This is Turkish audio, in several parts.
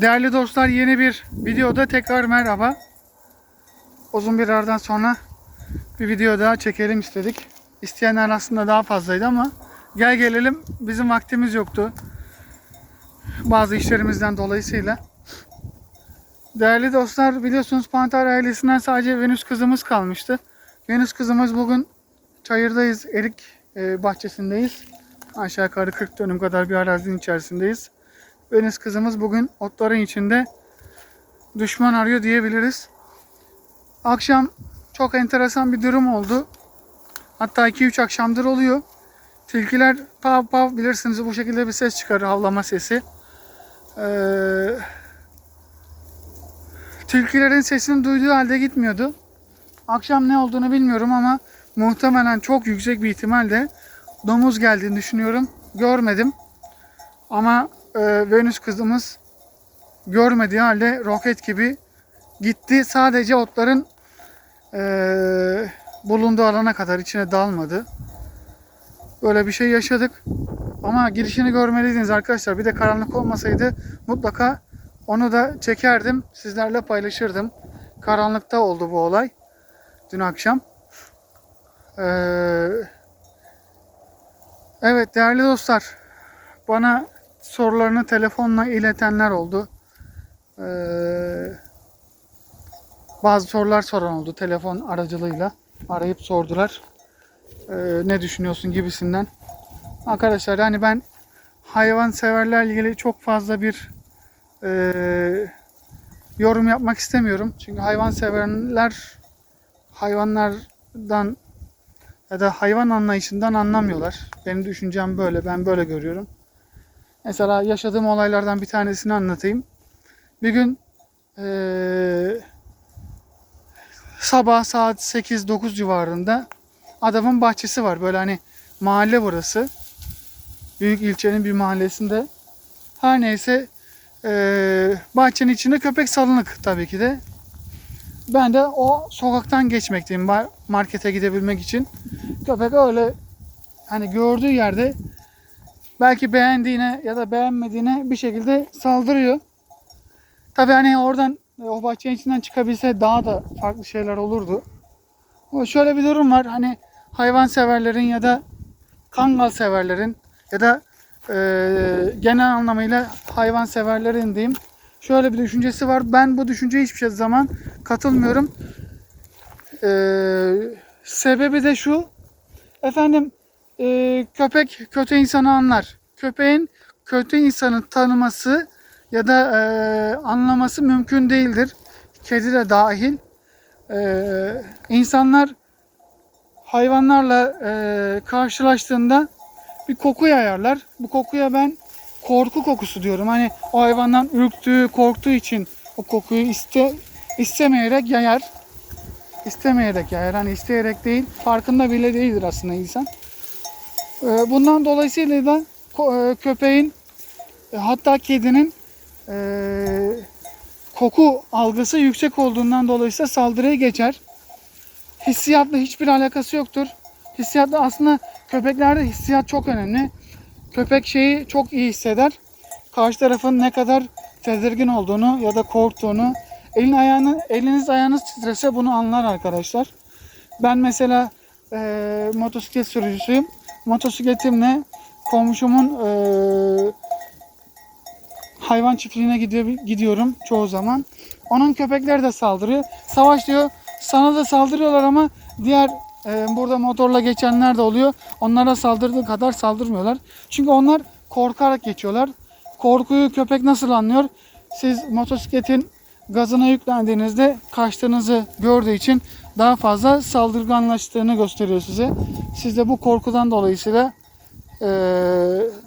Değerli dostlar yeni bir videoda tekrar merhaba. Uzun bir aradan sonra bir video daha çekelim istedik. İsteyenler aslında daha fazlaydı ama gel gelelim bizim vaktimiz yoktu. Bazı işlerimizden dolayısıyla. Değerli dostlar biliyorsunuz Pantar ailesinden sadece Venüs kızımız kalmıştı. Venüs kızımız bugün çayırdayız. Erik e, bahçesindeyiz. Aşağı yukarı 40 dönüm kadar bir arazinin içerisindeyiz. Venüs kızımız bugün otların içinde düşman arıyor diyebiliriz. Akşam çok enteresan bir durum oldu. Hatta 2-3 akşamdır oluyor. Tilkiler pav pav bilirsiniz bu şekilde bir ses çıkarır havlama sesi. Ee, tilkilerin sesini duyduğu halde gitmiyordu. Akşam ne olduğunu bilmiyorum ama muhtemelen çok yüksek bir ihtimalle domuz geldiğini düşünüyorum. Görmedim. Ama e, Venüs kızımız görmediği halde roket gibi gitti. Sadece otların e, bulunduğu alana kadar içine dalmadı. Böyle bir şey yaşadık. Ama girişini görmeliydiniz arkadaşlar. Bir de karanlık olmasaydı mutlaka onu da çekerdim. Sizlerle paylaşırdım. Karanlıkta oldu bu olay. Dün akşam. Ee, evet değerli dostlar. Bana sorularını telefonla iletenler oldu. Ee, bazı sorular soran oldu telefon aracılığıyla. Arayıp sordular. Ee, ne düşünüyorsun gibisinden. Arkadaşlar yani ben hayvan severlerle ilgili çok fazla bir e, yorum yapmak istemiyorum. Çünkü hayvan severler hayvanlardan ya da hayvan anlayışından anlamıyorlar. Benim düşüncem böyle. Ben böyle görüyorum. Mesela yaşadığım olaylardan bir tanesini anlatayım. Bir gün eee, sabah saat 8-9 civarında adamın bahçesi var. Böyle hani mahalle burası. Büyük ilçenin bir mahallesinde. Her neyse eee, bahçenin içinde köpek salınık tabii ki de. Ben de o sokaktan geçmekteyim markete gidebilmek için. Köpek öyle hani gördüğü yerde belki beğendiğine ya da beğenmediğine bir şekilde saldırıyor. Tabii hani oradan o bahçenin içinden çıkabilse daha da farklı şeyler olurdu. Ama şöyle bir durum var. Hani hayvan severlerin ya da kangal severlerin ya da eee, genel anlamıyla hayvan severlerin diyeyim. Şöyle bir düşüncesi var. Ben bu düşünceye hiçbir şey zaman katılmıyorum. Eee, sebebi de şu. Efendim eee, köpek kötü insanı anlar. Köpeğin kötü insanı tanıması ya da eee, anlaması mümkün değildir. Kedi de dahil. Eee insanlar hayvanlarla eee, karşılaştığında bir koku yayarlar. Bu kokuya ben korku kokusu diyorum. Hani o hayvandan ürktüğü, korktuğu için o kokuyu iste istemeyerek yayar. İstemeyerek yayar. Hani isteyerek değil, farkında bile değildir aslında insan. Ee, Bundan dolayısıyla da e, köpeğin e, hatta kedinin e, koku algısı yüksek olduğundan dolayısıyla saldırıya geçer. Hissiyatla hiçbir alakası yoktur. Hissiyatla aslında köpeklerde hissiyat çok önemli. Köpek şeyi çok iyi hisseder. Karşı tarafın ne kadar tedirgin olduğunu ya da korktuğunu, elin ayağını, eliniz ayağınız titrese bunu anlar arkadaşlar. Ben mesela e, motosiklet sürücüsüyüm. Motosikletimle komşumun e, hayvan çiftliğine gidiyor, gidiyorum çoğu zaman. Onun köpekleri de saldırıyor. Savaş diyor sana da saldırıyorlar ama diğer e, burada motorla geçenler de oluyor. Onlara saldırdığı kadar saldırmıyorlar. Çünkü onlar korkarak geçiyorlar. Korkuyu köpek nasıl anlıyor? Siz motosikletin gazına yüklendiğinizde kaçtığınızı gördüğü için daha fazla saldırganlaştığını gösteriyor size. Siz de bu korkudan dolayısıyla e,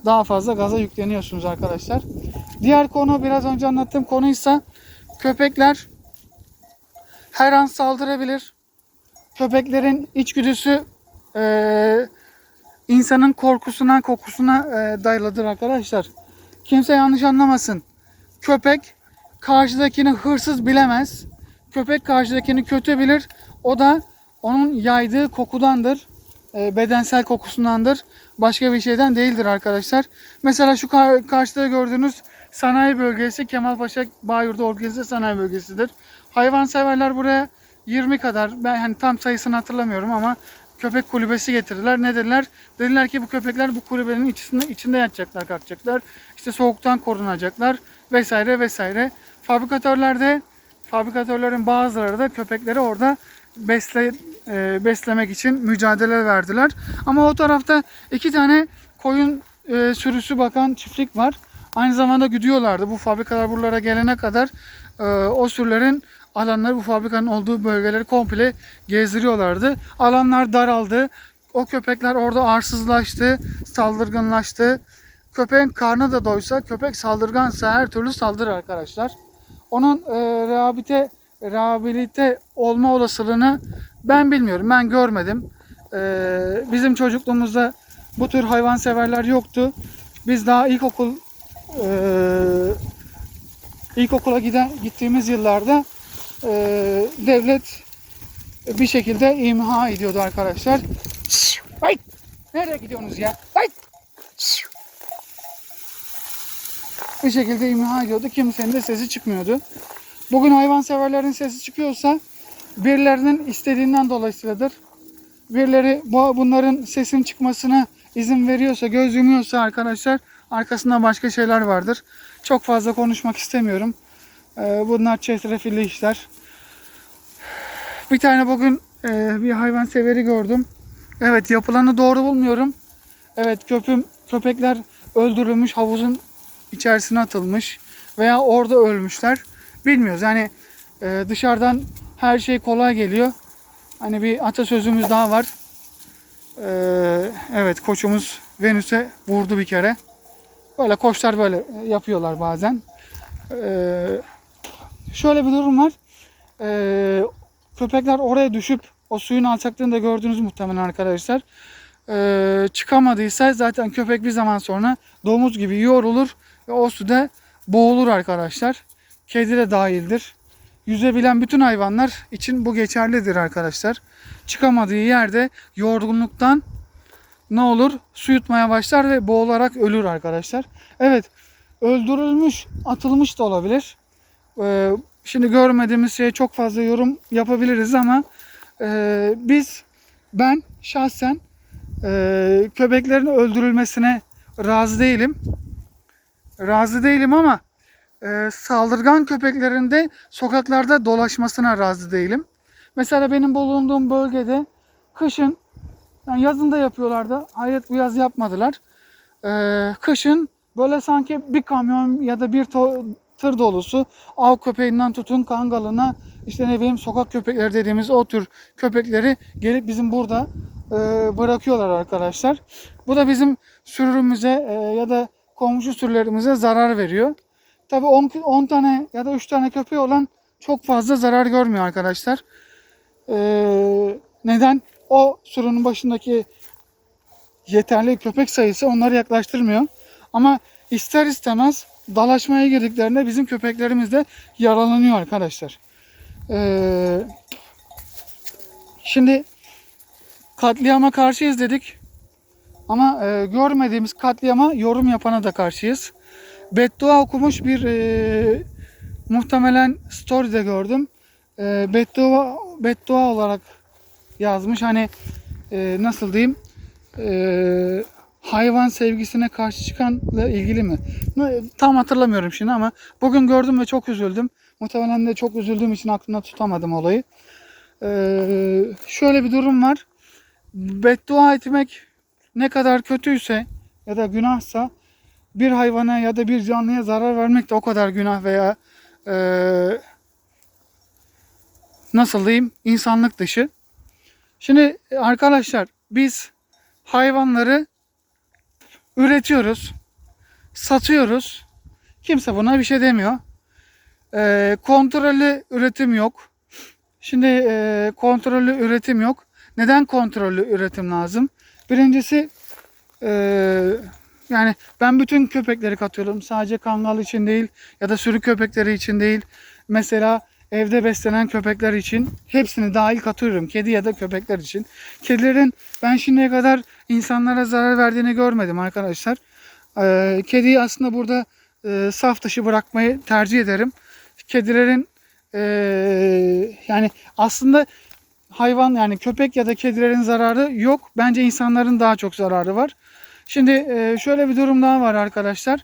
daha fazla gaza yükleniyorsunuz arkadaşlar. Diğer konu biraz önce anlattığım konuysa köpekler her an saldırabilir. Köpeklerin içgüdüsü e, insanın korkusuna, kokusuna e, dayalıdır arkadaşlar. Kimse yanlış anlamasın. Köpek karşıdakini hırsız bilemez. Köpek karşıdakini kötü bilir. O da onun yaydığı kokudandır. E, bedensel kokusundandır. Başka bir şeyden değildir arkadaşlar. Mesela şu kar- karşıda gördüğünüz sanayi bölgesi Kemalpaşa Bayurdu Organize Sanayi Bölgesi'dir. Hayvanseverler buraya 20 kadar ben hani tam sayısını hatırlamıyorum ama köpek kulübesi getirdiler. Ne dediler? Dediler ki bu köpekler bu kulübenin içinde, içinde yatacaklar, kalkacaklar. İşte soğuktan korunacaklar vesaire vesaire. Fabrikatörlerde fabrikatörlerin bazıları da köpekleri orada besle, e, beslemek için mücadele verdiler. Ama o tarafta iki tane koyun e, sürüsü bakan çiftlik var. Aynı zamanda gidiyorlardı. Bu fabrikalar buralara gelene kadar e, o sürülerin alanları bu fabrikanın olduğu bölgeleri komple gezdiriyorlardı. Alanlar daraldı. O köpekler orada arsızlaştı, saldırganlaştı. Köpeğin karnı da doysa, köpek saldırgansa her türlü saldırır arkadaşlar. Onun e, rehabilite, rehabilite olma olasılığını ben bilmiyorum. Ben görmedim. E, bizim çocukluğumuzda bu tür hayvanseverler yoktu. Biz daha ilkokul e, ilkokula giden gittiğimiz yıllarda e, devlet bir şekilde imha ediyordu arkadaşlar. Ay! Nereye gidiyorsunuz ya? Ay! Bir şekilde imha ediyordu. Kimsenin de sesi çıkmıyordu. Bugün hayvanseverlerin sesi çıkıyorsa birilerinin istediğinden dolayısıyladır. Birileri bu, bunların sesin çıkmasına izin veriyorsa, göz yumuyorsa arkadaşlar arkasında başka şeyler vardır. Çok fazla konuşmak istemiyorum. Ee, bunlar çetrefilli işler. Bir tane bugün e, bir hayvan severi gördüm. Evet yapılanı doğru bulmuyorum. Evet köpüm, köpekler öldürülmüş havuzun içerisine atılmış veya orada ölmüşler. Bilmiyoruz yani e, dışarıdan her şey kolay geliyor. Hani bir atasözümüz daha var. Ee, evet koçumuz Venüs'e vurdu bir kere. Böyle koçlar böyle yapıyorlar bazen. Ee, şöyle bir durum var. Ee, köpekler oraya düşüp o suyun alçaklığını da gördünüz muhtemelen arkadaşlar. Ee, çıkamadıysa zaten köpek bir zaman sonra domuz gibi yorulur ve o suda boğulur arkadaşlar. Kedi de dahildir. Yüzebilen bütün hayvanlar için bu geçerlidir arkadaşlar. Çıkamadığı yerde yorgunluktan ne olur? Su yutmaya başlar ve boğularak ölür arkadaşlar. Evet öldürülmüş, atılmış da olabilir. Ee, şimdi görmediğimiz şeye çok fazla yorum yapabiliriz ama e, biz, ben şahsen e, köpeklerin öldürülmesine razı değilim. Razı değilim ama e, saldırgan köpeklerin de sokaklarda dolaşmasına razı değilim. Mesela benim bulunduğum bölgede kışın, yani yazın da yapıyorlardı. Hayret bu yaz yapmadılar. E, kışın böyle sanki bir kamyon ya da bir to- tır dolusu av köpeğinden tutun kangalına işte ne bileyim sokak köpekleri dediğimiz o tür köpekleri gelip bizim burada e, bırakıyorlar arkadaşlar. Bu da bizim sürümüze e, ya da komşu sürülerimize zarar veriyor. Tabi 10, 10 tane ya da 3 tane köpeği olan çok fazla zarar görmüyor arkadaşlar. Ee, neden? O sürünün başındaki yeterli köpek sayısı onları yaklaştırmıyor. Ama ister istemez dalaşmaya girdiklerinde bizim köpeklerimiz de yaralanıyor arkadaşlar. Ee, şimdi katliama karşıyız dedik. Ama e, görmediğimiz katliama yorum yapana da karşıyız. Beddua okumuş bir e, muhtemelen story'de gördüm. E, beddua, beddua olarak yazmış. Hani e, nasıl diyeyim e, hayvan sevgisine karşı çıkanla ilgili mi? Tam hatırlamıyorum şimdi ama bugün gördüm ve çok üzüldüm. Muhtemelen de çok üzüldüğüm için aklımda tutamadım olayı. E, şöyle bir durum var. Beddua etmek ne kadar kötüyse ya da günahsa bir hayvana ya da bir canlıya zarar vermek de o kadar günah veya eee, nasıl diyeyim insanlık dışı. Şimdi e, arkadaşlar biz hayvanları üretiyoruz, satıyoruz. Kimse buna bir şey demiyor. Eee kontrollü üretim yok. Şimdi eee, kontrollü üretim yok. Neden kontrollü üretim lazım? Birincisi eee yani ben bütün köpekleri katıyorum. Sadece kangal için değil ya da sürü köpekleri için değil. Mesela evde beslenen köpekler için hepsini dahil katıyorum. Kedi ya da köpekler için. Kedilerin ben şimdiye kadar insanlara zarar verdiğini görmedim arkadaşlar. Ee, kediyi aslında burada e, saf dışı bırakmayı tercih ederim. Kedilerin e, yani aslında hayvan yani köpek ya da kedilerin zararı yok. Bence insanların daha çok zararı var. Şimdi e, şöyle bir durum daha var arkadaşlar.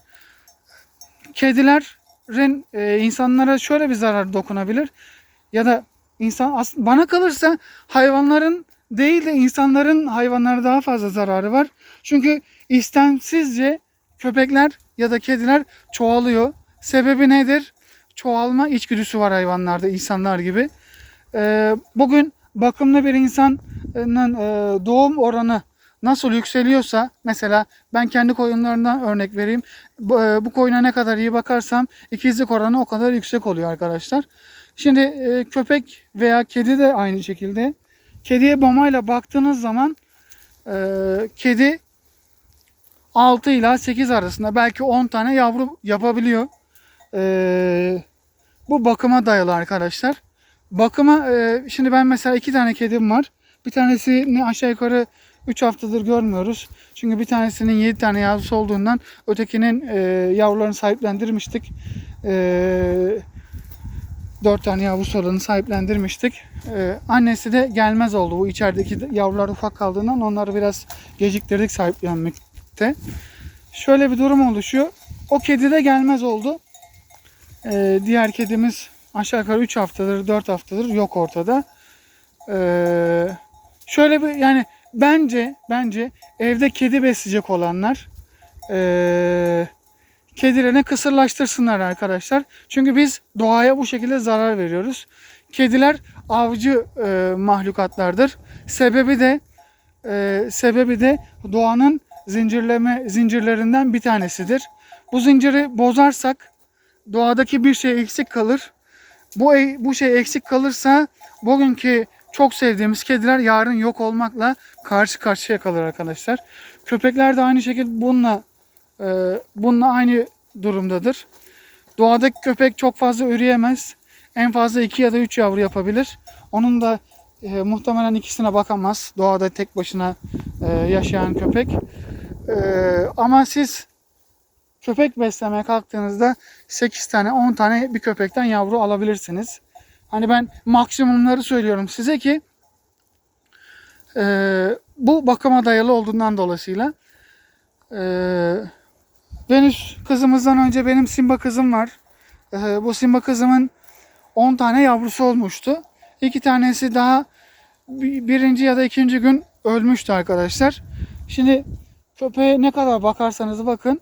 Kedilerin e, insanlara şöyle bir zarar dokunabilir. Ya da insan bana kalırsa hayvanların değil de insanların hayvanlara daha fazla zararı var. Çünkü istemsizce köpekler ya da kediler çoğalıyor. Sebebi nedir? Çoğalma içgüdüsü var hayvanlarda insanlar gibi. Ee, bugün bakımlı bir insanın e, doğum oranı nasıl yükseliyorsa mesela ben kendi koyunlarından örnek vereyim. Bu, e, bu koyuna ne kadar iyi bakarsam ikizlik oranı o kadar yüksek oluyor arkadaşlar. Şimdi e, köpek veya kedi de aynı şekilde. Kediye mamayla baktığınız zaman kedi 6 ila 8 arasında belki 10 tane yavru yapabiliyor. Bu bakıma dayalı arkadaşlar. Bakıma e, şimdi ben mesela iki tane kedim var. Bir tanesini aşağı yukarı 3 haftadır görmüyoruz. Çünkü bir tanesinin 7 tane yavrusu olduğundan ötekinin e, yavrularını sahiplendirmiştik. E, 4 tane yavrusu olanı sahiplendirmiştik. E, annesi de gelmez oldu. Bu içerideki yavrular ufak kaldığından onları biraz geciktirdik sahiplenmekte. Şöyle bir durum oluşuyor. O kedi de gelmez oldu. E, diğer kedimiz aşağı yukarı 3 haftadır 4 haftadır yok ortada. Ee, şöyle bir yani bence bence evde kedi besleyecek olanlar ee, kedilerine kısırlaştırsınlar arkadaşlar. Çünkü biz doğaya bu şekilde zarar veriyoruz. Kediler avcı e, mahlukatlardır. Sebebi de e, sebebi de doğanın zincirleme zincirlerinden bir tanesidir. Bu zinciri bozarsak doğadaki bir şey eksik kalır. Bu e- bu şey eksik kalırsa bugünkü çok sevdiğimiz kediler yarın yok olmakla karşı karşıya kalır arkadaşlar. Köpekler de aynı şekilde bununla e, bununla aynı durumdadır. Doğadaki köpek çok fazla üreyemez. En fazla 2 ya da 3 yavru yapabilir. Onun da e, muhtemelen ikisine bakamaz. Doğada tek başına e, yaşayan köpek. E, ama siz köpek beslemeye kalktığınızda 8 tane 10 tane bir köpekten yavru alabilirsiniz. Hani ben maksimumları söylüyorum size ki e, bu bakıma dayalı olduğundan dolayısıyla e, Venüs kızımızdan önce benim Simba kızım var. E, bu Simba kızımın 10 tane yavrusu olmuştu. İki tanesi daha bi- birinci ya da ikinci gün ölmüştü arkadaşlar. Şimdi köpeğe ne kadar bakarsanız bakın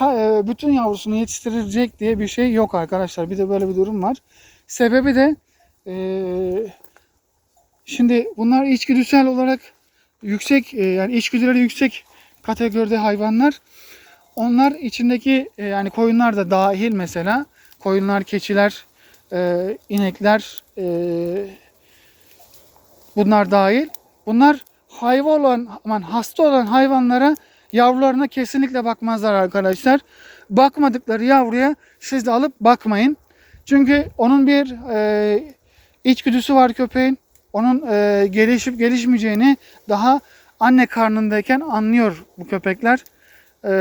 e, bütün yavrusunu yetiştirecek diye bir şey yok arkadaşlar. Bir de böyle bir durum var. Sebebi de e, şimdi bunlar içgüdüsel olarak yüksek e, yani içgüdüleri yüksek kategoride hayvanlar. Onlar içindeki e, yani koyunlar da dahil mesela koyunlar, keçiler, e, inekler e, bunlar dahil. Bunlar hayvan olan, aman hasta olan hayvanlara yavrularına kesinlikle bakmazlar arkadaşlar. Bakmadıkları yavruya siz de alıp bakmayın. Çünkü onun bir e, içgüdüsü var köpeğin. Onun e, gelişip gelişmeyeceğini daha anne karnındayken anlıyor bu köpekler. E,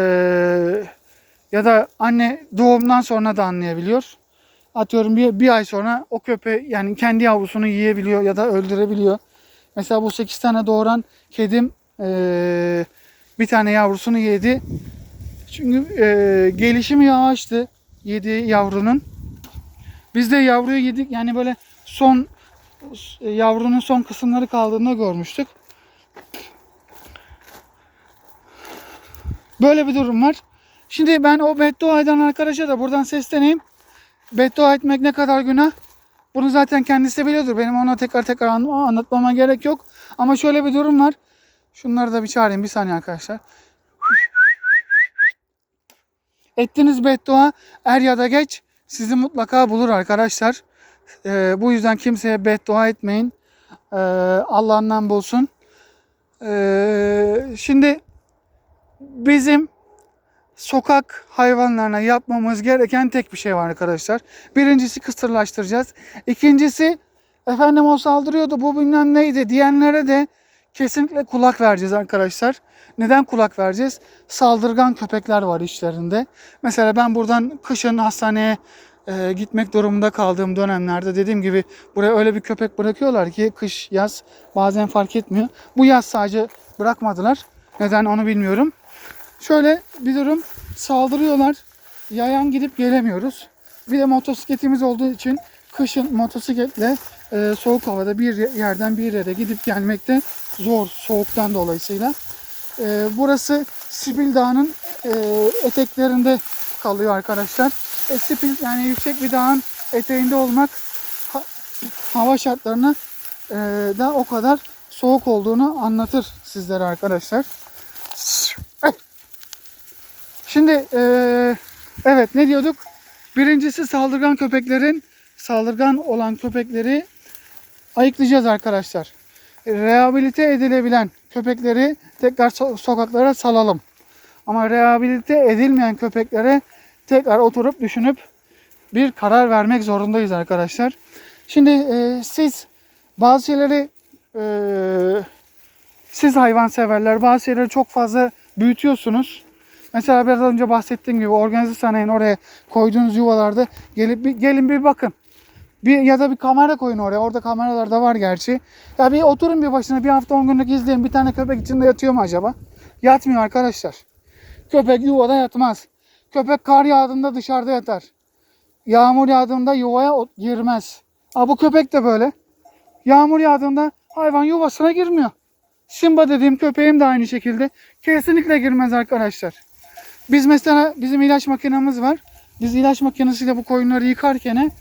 ya da anne doğumdan sonra da anlayabiliyor. Atıyorum bir, bir ay sonra o köpeği yani kendi yavrusunu yiyebiliyor ya da öldürebiliyor. Mesela bu 8 tane doğuran kedim e, bir tane yavrusunu yedi. Çünkü e, gelişimi yavaştı yediği yavrunun. Biz de yavruyu yedik yani böyle son e, yavrunun son kısımları kaldığını görmüştük. Böyle bir durum var. Şimdi ben o beddua eden arkadaşa da buradan sesleneyim. Beddua etmek ne kadar günah? Bunu zaten kendisi biliyordur. Benim ona tekrar tekrar an- anlatmama gerek yok. Ama şöyle bir durum var. Şunları da bir çağırayım bir saniye arkadaşlar. Ettiğiniz beddua er ya da geç sizi mutlaka bulur arkadaşlar. Ee, bu yüzden kimseye beddua etmeyin. Ee, Allah'ından bulsun. Ee, şimdi bizim sokak hayvanlarına yapmamız gereken tek bir şey var arkadaşlar. Birincisi kısırlaştıracağız. İkincisi efendim o saldırıyordu bu bilmem neydi diyenlere de kesinlikle kulak vereceğiz arkadaşlar. Neden kulak vereceğiz? Saldırgan köpekler var içlerinde. Mesela ben buradan kışın hastaneye e, gitmek durumunda kaldığım dönemlerde dediğim gibi buraya öyle bir köpek bırakıyorlar ki kış yaz bazen fark etmiyor. Bu yaz sadece bırakmadılar. Neden onu bilmiyorum. Şöyle bir durum saldırıyorlar. Yayan gidip gelemiyoruz. Bir de motosikletimiz olduğu için kışın motosikletle e, soğuk havada bir yerden bir yere gidip gelmekte zor soğuktan dolayısıyla. E, burası Sibil Dağı'nın e, eteklerinde kalıyor arkadaşlar. E, Sibil yani yüksek bir dağın eteğinde olmak ha- hava şartlarını e, da o kadar soğuk olduğunu anlatır sizlere arkadaşlar. Şimdi e, evet ne diyorduk? Birincisi saldırgan köpeklerin saldırgan olan köpekleri ayıklayacağız arkadaşlar. Rehabilite edilebilen köpekleri tekrar so- sokaklara salalım. Ama rehabilite edilmeyen köpeklere tekrar oturup düşünüp bir karar vermek zorundayız arkadaşlar. Şimdi e, siz bazı şeyleri e, siz hayvanseverler bazı şeyleri çok fazla büyütüyorsunuz. Mesela biraz önce bahsettiğim gibi organize sanayinin oraya koyduğunuz yuvalarda gelip gelin bir bakın. Bir ya da bir kamera koyun oraya. Orada kameralar da var gerçi. Ya bir oturun bir başına bir hafta on günlük izleyin. Bir tane köpek içinde yatıyor mu acaba? Yatmıyor arkadaşlar. Köpek yuvada yatmaz. Köpek kar yağdığında dışarıda yatar. Yağmur yağdığında yuvaya girmez. Aa, bu köpek de böyle. Yağmur yağdığında hayvan yuvasına girmiyor. Simba dediğim köpeğim de aynı şekilde. Kesinlikle girmez arkadaşlar. Biz mesela bizim ilaç makinamız var. Biz ilaç makinesiyle bu koyunları yıkarken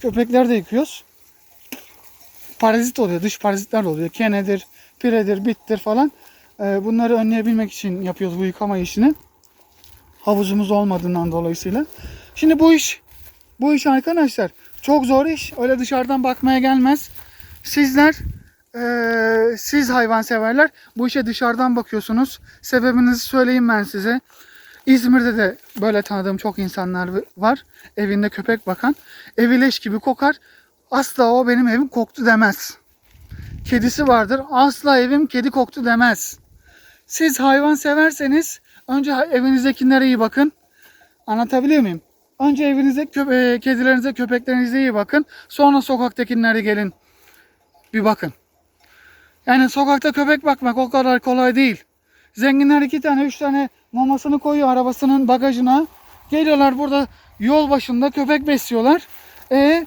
köpekleri de yıkıyoruz. Parazit oluyor, dış parazitler oluyor. Kenedir, piredir, bittir falan. Ee, bunları önleyebilmek için yapıyoruz bu yıkama işini. Havuzumuz olmadığından dolayısıyla. Şimdi bu iş, bu iş arkadaşlar çok zor iş. Öyle dışarıdan bakmaya gelmez. Sizler eee, siz hayvanseverler bu işe dışarıdan bakıyorsunuz. Sebebinizi söyleyeyim ben size. İzmir'de de böyle tanıdığım çok insanlar var. Evinde köpek bakan. Evi leş gibi kokar. Asla o benim evim koktu demez. Kedisi vardır. Asla evim kedi koktu demez. Siz hayvan severseniz önce evinizdekilere iyi bakın. Anlatabiliyor muyum? Önce evinize, köpe- e, kedilerinize, köpeklerinize iyi bakın. Sonra sokaktakilere gelin. Bir bakın. Yani sokakta köpek bakmak o kadar kolay değil. Zenginler iki tane, üç tane mamasını koyuyor arabasının bagajına. Geliyorlar burada yol başında köpek besliyorlar. E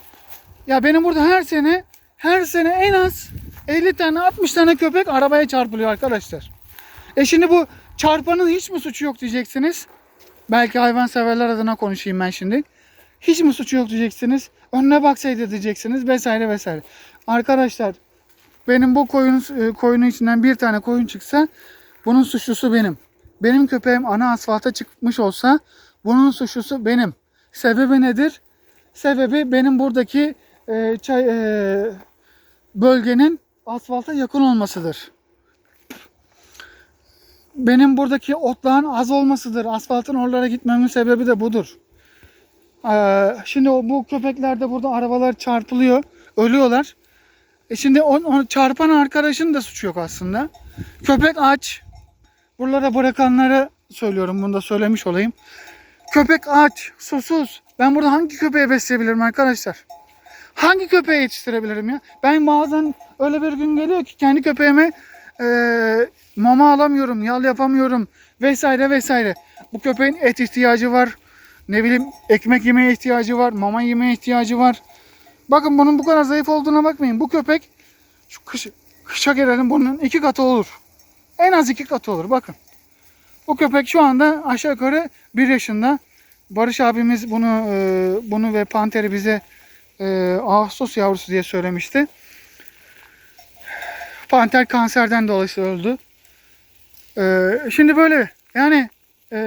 ya benim burada her sene her sene en az 50 tane 60 tane köpek arabaya çarpılıyor arkadaşlar. E şimdi bu çarpanın hiç mi suçu yok diyeceksiniz. Belki hayvanseverler adına konuşayım ben şimdi. Hiç mi suçu yok diyeceksiniz. Önüne baksaydı diyeceksiniz vesaire vesaire. Arkadaşlar benim bu koyun e, koyunun içinden bir tane koyun çıksa bunun suçlusu benim. Benim köpeğim ana asfalta çıkmış olsa bunun suçlusu benim. Sebebi nedir? Sebebi benim buradaki e, çay, e, bölgenin asfalta yakın olmasıdır. Benim buradaki otlağın az olmasıdır. Asfaltın oralara gitmemin sebebi de budur. Ee, şimdi bu köpekler de burada arabalar çarpılıyor. Ölüyorlar. E şimdi on, on- çarpan arkadaşın da suçu yok aslında. Köpek aç. Buralara bırakanları söylüyorum. Bunu da söylemiş olayım. Köpek aç, susuz. Ben burada hangi köpeği besleyebilirim arkadaşlar? Hangi köpeği yetiştirebilirim ya? Ben bazen öyle bir gün geliyor ki kendi köpeğime e, mama alamıyorum, yal yapamıyorum vesaire vesaire. Bu köpeğin et ihtiyacı var. Ne bileyim ekmek yemeye ihtiyacı var, mama yemeye ihtiyacı var. Bakın bunun bu kadar zayıf olduğuna bakmayın. Bu köpek şu kış, kışa gelelim bunun iki katı olur. En az iki katı olur bakın. Bu köpek şu anda aşağı yukarı bir yaşında. Barış abimiz bunu e, bunu ve panteri bize e, Ağustos yavrusu diye söylemişti. Panter kanserden dolayı öldü. E, şimdi böyle yani e,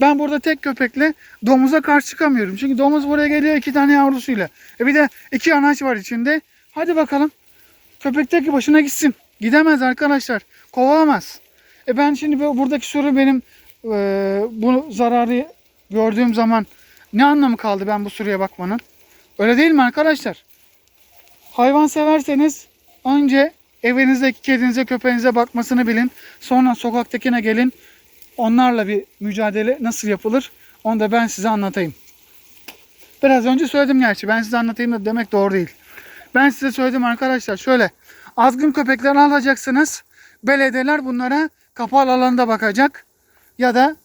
ben burada tek köpekle domuza karşı çıkamıyorum. Çünkü domuz buraya geliyor iki tane yavrusuyla. E bir de iki anaç var içinde. Hadi bakalım. Köpek tek başına gitsin. Gidemez arkadaşlar. Kovalamaz. E ben şimdi bu- buradaki soru benim e, bu zararı gördüğüm zaman ne anlamı kaldı ben bu sürüye bakmanın? Öyle değil mi arkadaşlar? Hayvan severseniz önce evinizdeki kedinize köpeğinize bakmasını bilin. Sonra sokaktakine gelin. Onlarla bir mücadele nasıl yapılır onu da ben size anlatayım. Biraz önce söyledim gerçi. Ben size anlatayım da demek doğru değil. Ben size söyledim arkadaşlar. Şöyle azgın köpekleri alacaksınız. Belediyeler bunlara kapalı alanda bakacak. Ya da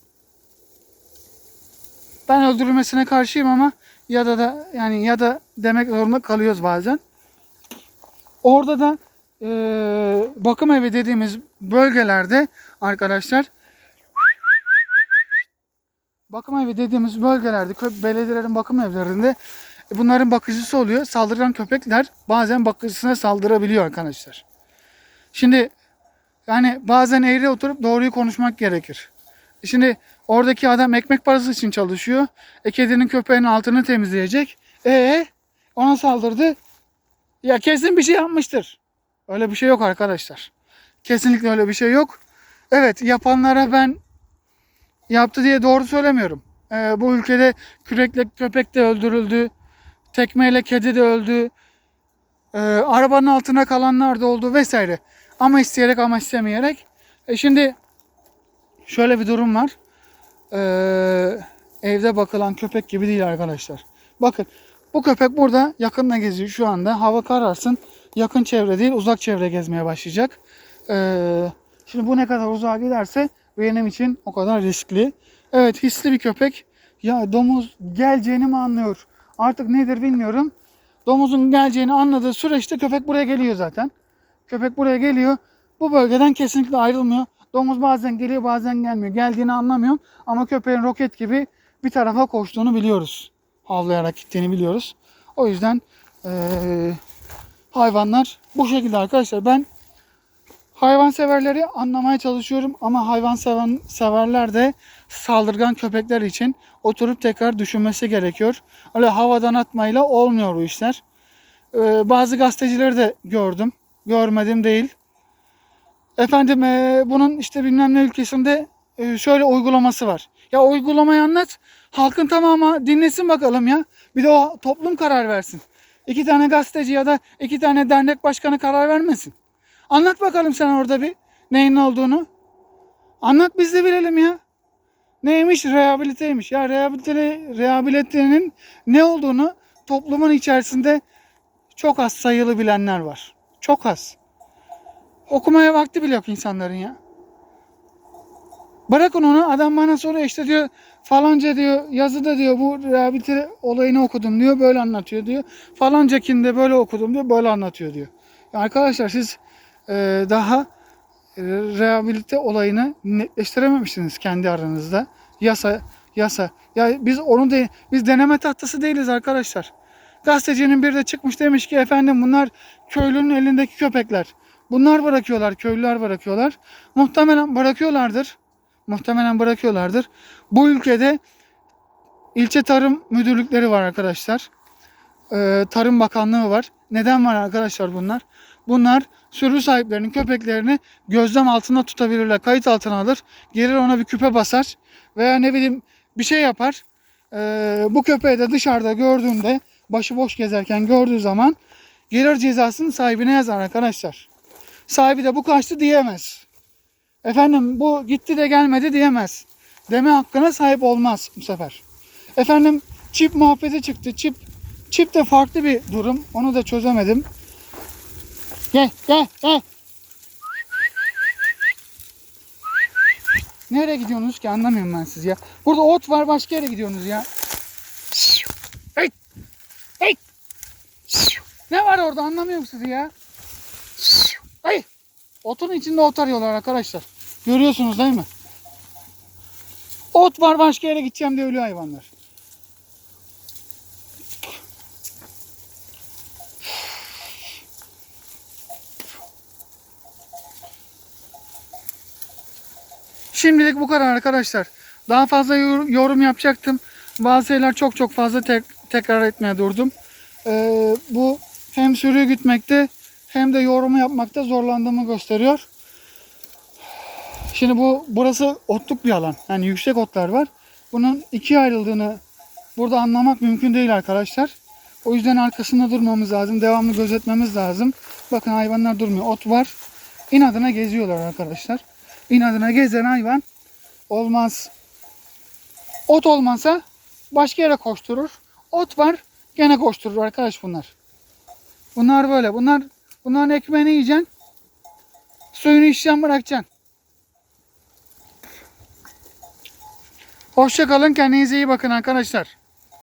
ben öldürülmesine karşıyım ama ya da da yani ya da demek zorunda kalıyoruz bazen. Orada da eee, bakım evi dediğimiz bölgelerde arkadaşlar bakım evi dediğimiz bölgelerde belediyelerin bakım evlerinde e, bunların bakıcısı oluyor. Saldıran köpekler bazen bakıcısına saldırabiliyor arkadaşlar. Şimdi yani bazen eğri oturup doğruyu konuşmak gerekir. Şimdi oradaki adam ekmek parası için çalışıyor. E kedinin köpeğin altını temizleyecek. E ona saldırdı. Ya kesin bir şey yapmıştır. Öyle bir şey yok arkadaşlar. Kesinlikle öyle bir şey yok. Evet yapanlara ben yaptı diye doğru söylemiyorum. Ee, bu ülkede kürekle köpek de öldürüldü. Tekmeyle kedi de öldü. Ee, arabanın altına kalanlar da oldu vesaire. Ama isteyerek ama istemeyerek. E şimdi şöyle bir durum var. Ee, evde bakılan köpek gibi değil arkadaşlar. Bakın bu köpek burada yakında geziyor şu anda. Hava kararsın. Yakın çevre değil uzak çevre gezmeye başlayacak. Ee, şimdi bu ne kadar uzağa giderse benim için o kadar riskli. Evet hisli bir köpek. Ya domuz geleceğini mi anlıyor? Artık nedir bilmiyorum. Domuzun geleceğini anladığı süreçte köpek buraya geliyor zaten. Köpek buraya geliyor. Bu bölgeden kesinlikle ayrılmıyor. Domuz bazen geliyor bazen gelmiyor. Geldiğini anlamıyorum ama köpeğin roket gibi bir tarafa koştuğunu biliyoruz. Havlayarak gittiğini biliyoruz. O yüzden eee, hayvanlar bu şekilde arkadaşlar. Ben hayvan severleri anlamaya çalışıyorum ama hayvan seven severler de saldırgan köpekler için oturup tekrar düşünmesi gerekiyor. Öyle havadan atmayla olmuyor bu işler. Ee, bazı gazetecileri de gördüm. Görmedim değil. Efendim ee, bunun işte bilmem ne ülkesinde ee, şöyle uygulaması var. Ya uygulamayı anlat. Halkın tamamı dinlesin bakalım ya. Bir de o toplum karar versin. İki tane gazeteci ya da iki tane dernek başkanı karar vermesin. Anlat bakalım sen orada bir neyin ne olduğunu. Anlat biz de bilelim ya. Neymiş? Rehabiliteymiş. Ya rehabilite, rehabilitenin ne olduğunu toplumun içerisinde çok az sayılı bilenler var. Çok az. Okumaya vakti bile yok insanların ya. Bırakın onu adam bana soruyor işte diyor falanca diyor yazıda diyor bu rehabilite olayını okudum diyor böyle anlatıyor diyor. Falancakinde böyle okudum diyor böyle anlatıyor diyor. Arkadaşlar siz daha e, rehabilite olayını netleştirememişsiniz kendi aranızda. Yasa yasa. Ya biz onu de biz deneme tahtası değiliz arkadaşlar. Gazetecinin bir de çıkmış demiş ki efendim bunlar köylünün elindeki köpekler. Bunlar bırakıyorlar, köylüler bırakıyorlar. Muhtemelen bırakıyorlardır. Muhtemelen bırakıyorlardır. Bu ülkede ilçe tarım müdürlükleri var arkadaşlar. Ee, Tarım Bakanlığı var. Neden var arkadaşlar bunlar? Bunlar sürü sahiplerinin köpeklerini gözlem altında tutabilirler. Kayıt altına alır. Gelir ona bir küpe basar. Veya ne bileyim bir şey yapar. Ee, bu köpeği de dışarıda gördüğünde başıboş gezerken gördüğü zaman gelir cezasını sahibine yazar arkadaşlar. Sahibi de bu kaçtı diyemez. Efendim bu gitti de gelmedi diyemez. Deme hakkına sahip olmaz bu sefer. Efendim çip muhabbeti çıktı. Çip çip de farklı bir durum. Onu da çözemedim. Gel gel gel. Nereye gidiyorsunuz ki anlamıyorum ben siz ya. Burada ot var başka yere gidiyorsunuz ya. Hey! Hey! Ne var orada anlamıyorum sizi ya. Hey! Otun içinde ot arıyorlar arkadaşlar. Görüyorsunuz değil mi? Ot var başka yere gideceğim diye ölüyor hayvanlar. Şimdilik bu kadar arkadaşlar. Daha fazla yor- yorum yapacaktım. Bazı şeyler çok çok fazla tek- tekrar etmeye durdum. Ee, bu hem sürüyü gütmekte hem de yorumu yapmakta zorlandığımı gösteriyor. Şimdi bu burası otluk bir alan. Yani yüksek otlar var. Bunun ikiye ayrıldığını burada anlamak mümkün değil arkadaşlar. O yüzden arkasında durmamız lazım. Devamlı gözetmemiz lazım. Bakın hayvanlar durmuyor. Ot var. İnadına geziyorlar arkadaşlar. İnadına gezen hayvan olmaz. Ot olmazsa başka yere koşturur. Ot var gene koşturur arkadaş bunlar. Bunlar böyle. Bunlar bunların ekmeğini yiyeceksin. Suyunu içeceksin bırakacaksın. Hoşça kalın. Kendinize iyi bakın arkadaşlar.